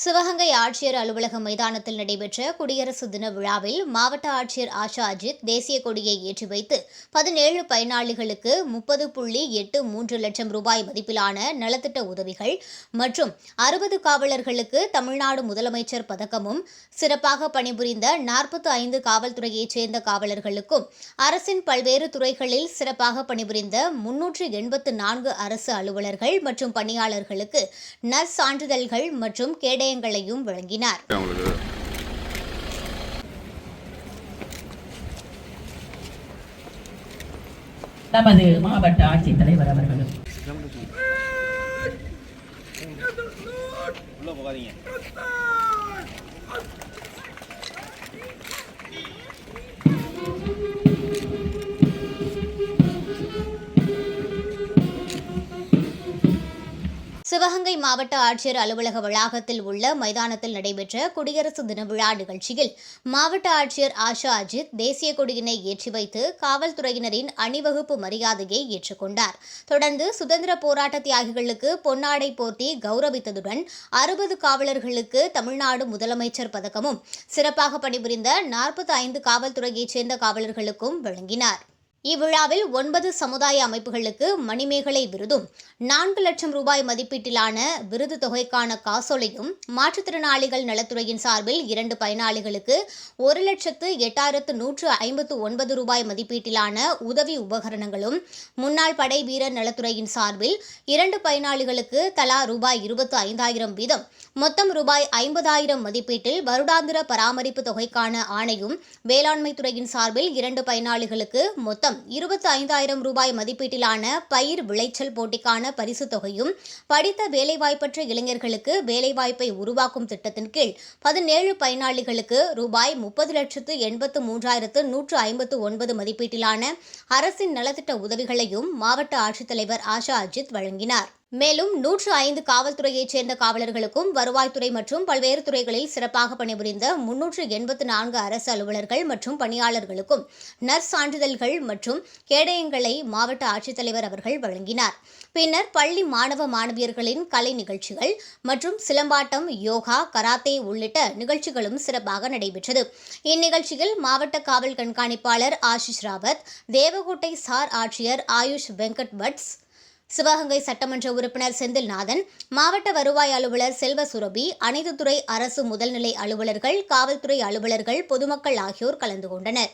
சிவகங்கை ஆட்சியர் அலுவலக மைதானத்தில் நடைபெற்ற குடியரசு தின விழாவில் மாவட்ட ஆட்சியர் ஆஷா அஜித் தேசிய கொடியை ஏற்றி வைத்து பதினேழு பயனாளிகளுக்கு முப்பது புள்ளி எட்டு மூன்று லட்சம் ரூபாய் மதிப்பிலான நலத்திட்ட உதவிகள் மற்றும் அறுபது காவலர்களுக்கு தமிழ்நாடு முதலமைச்சர் பதக்கமும் சிறப்பாக பணிபுரிந்த நாற்பத்தி ஐந்து காவல்துறையைச் சேர்ந்த காவலர்களுக்கும் அரசின் பல்வேறு துறைகளில் சிறப்பாக பணிபுரிந்த முன்னூற்று எண்பத்து நான்கு அரசு அலுவலர்கள் மற்றும் பணியாளர்களுக்கு நற்சான்றிதழ்கள் சான்றிதழ்கள் மற்றும் கேடயங்களையும் வழங்கினார் நமது மாவட்ட ஆட்சித்தலைவர் அவர்களும். உள்ள போகாதீங்க சிவகங்கை மாவட்ட ஆட்சியர் அலுவலக வளாகத்தில் உள்ள மைதானத்தில் நடைபெற்ற குடியரசு தின விழா நிகழ்ச்சியில் மாவட்ட ஆட்சியர் ஆஷா அஜித் தேசிய கொடியினை ஏற்றி வைத்து காவல்துறையினரின் அணிவகுப்பு மரியாதையை ஏற்றுக்கொண்டார் தொடர்ந்து சுதந்திர போராட்ட தியாகிகளுக்கு பொன்னாடை போர்த்தி கௌரவித்ததுடன் அறுபது காவலர்களுக்கு தமிழ்நாடு முதலமைச்சர் பதக்கமும் சிறப்பாக பணிபுரிந்த நாற்பத்தி ஐந்து காவல்துறையைச் சேர்ந்த காவலர்களுக்கும் வழங்கினார். இவ்விழாவில் ஒன்பது சமுதாய அமைப்புகளுக்கு மணிமேகலை விருதும் நான்கு லட்சம் ரூபாய் மதிப்பீட்டிலான விருது தொகைக்கான காசோலையும் மாற்றுத்திறனாளிகள் நலத்துறையின் சார்பில் இரண்டு பயனாளிகளுக்கு ஒரு லட்சத்து எட்டாயிரத்து நூற்று ஐம்பத்து ஒன்பது ரூபாய் மதிப்பீட்டிலான உதவி உபகரணங்களும் முன்னாள் படை வீரர் நலத்துறையின் சார்பில் இரண்டு பயனாளிகளுக்கு தலா ரூபாய் இருபத்து ஐந்தாயிரம் வீதம் மொத்தம் ரூபாய் ஐம்பதாயிரம் மதிப்பீட்டில் வருடாந்திர பராமரிப்பு தொகைக்கான ஆணையும் வேளாண்மை துறையின் சார்பில் இரண்டு பயனாளிகளுக்கு மொத்தம் இருபத்தி ஐந்தாயிரம் ரூபாய் மதிப்பீட்டிலான பயிர் விளைச்சல் போட்டிக்கான பரிசுத் தொகையும் படித்த வேலைவாய்ப்பற்ற இளைஞர்களுக்கு வேலைவாய்ப்பை உருவாக்கும் திட்டத்தின் கீழ் பதினேழு பயனாளிகளுக்கு ரூபாய் முப்பது லட்சத்து எண்பத்து மூன்றாயிரத்து நூற்று ஐம்பத்து ஒன்பது மதிப்பீட்டிலான அரசின் நலத்திட்ட உதவிகளையும் மாவட்ட ஆட்சித்தலைவர் ஆஷா அஜித் வழங்கினார். மேலும் நூற்று ஐந்து காவல்துறையைச் சேர்ந்த காவலர்களுக்கும் வருவாய்த்துறை மற்றும் பல்வேறு துறைகளில் சிறப்பாக பணிபுரிந்த முன்னூற்று எண்பத்து நான்கு அரசு அலுவலர்கள் மற்றும் பணியாளர்களுக்கும் நர்ஸ் சான்றிதழ்கள் மற்றும் கேடயங்களை மாவட்ட ஆட்சித்தலைவர் அவர்கள் வழங்கினார். பின்னர் பள்ளி மாணவ மாணவியர்களின் கலை நிகழ்ச்சிகள் மற்றும் சிலம்பாட்டம் யோகா கராத்தே உள்ளிட்ட நிகழ்ச்சிகளும் சிறப்பாக நடைபெற்றது. இந்நிகழ்ச்சியில் மாவட்ட காவல் கண்காணிப்பாளர் ஆஷிஷ் ராவத் தேவகோட்டை சார் ஆட்சியர் ஆயுஷ் வெங்கட் பட்ஸ் சிவகங்கை சட்டமன்ற உறுப்பினர் செந்தில்நாதன் மாவட்ட வருவாய் அலுவலர் செல்வ சுரபி அனைத்து துறை அரசு முதல்நிலை அலுவலர்கள் காவல்துறை அலுவலர்கள் பொதுமக்கள் ஆகியோர் கலந்து கொண்டனர்.